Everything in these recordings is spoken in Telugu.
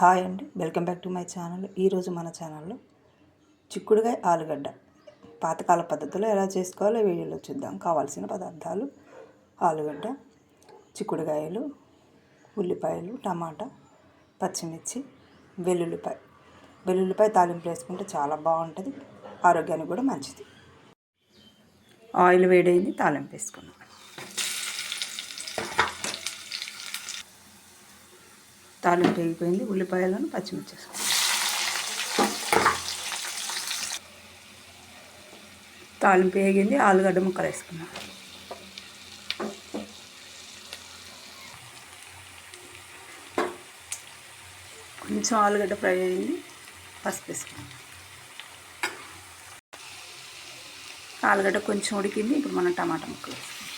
హాయ్ అండి. Welcome back to my channel. ఈరోజు మన ఛానల్లో చిక్కుడుగాయ ఆలుగడ్డ పాతకాల పద్ధతిలో ఎలా చేసుకోవాలో వీడియోలో చూద్దాం. కావాల్సిన పదార్థాలు ఆలుగడ్డ చిక్కుడుగాయలు ఉల్లిపాయలు టమాటా పచ్చిమిర్చి వెల్లుల్లిపాయ. వెల్లుల్లిపాయ తాలింపు వేసుకుంటే చాలా బాగుంటుంది ఆరోగ్యానికి కూడా మంచిది. ఆయిల్ వేడైంది తాలింపు వేసుకున్నాం. తాలింపు వేగిపోయింది ఉల్లిపాయలను పచ్చిమిర్చి తాలింపు వేగింది ఆలుగడ్డ ముక్కలు వేసుకున్నాం. కొంచెం ఆలుగడ్డ ఫ్రై అయింది పసుపు వేసుకున్నాం. ఆలుగడ్డ కొంచెం ఉడికింది ఇప్పుడు మనం టమాటా ముక్కలు వేసుకున్నాం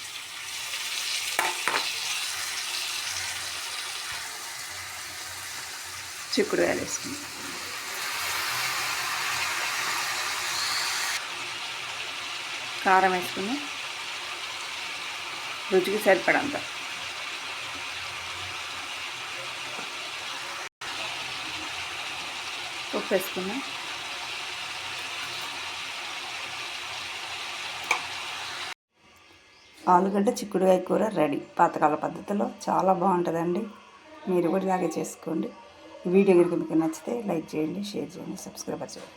చిక్కుడుకాయలు వేసుకుందాం కారం వేసుకుని రుచికి సరిపడంత ఉప్పు వేసుకున్నాం ఆలుగడ్డ చిక్కుడుకాయ కూర రెడీ. పాతకాల పద్ధతిలో చాలా బాగుంటుందండి. మీరు కూడా ఇలాగే చేసుకోండి. వీడియో కనుక మీకు నచ్చితే లైక్ చేయండి షేర్ చేయండి సబ్స్క్రైబర్ చేయండి.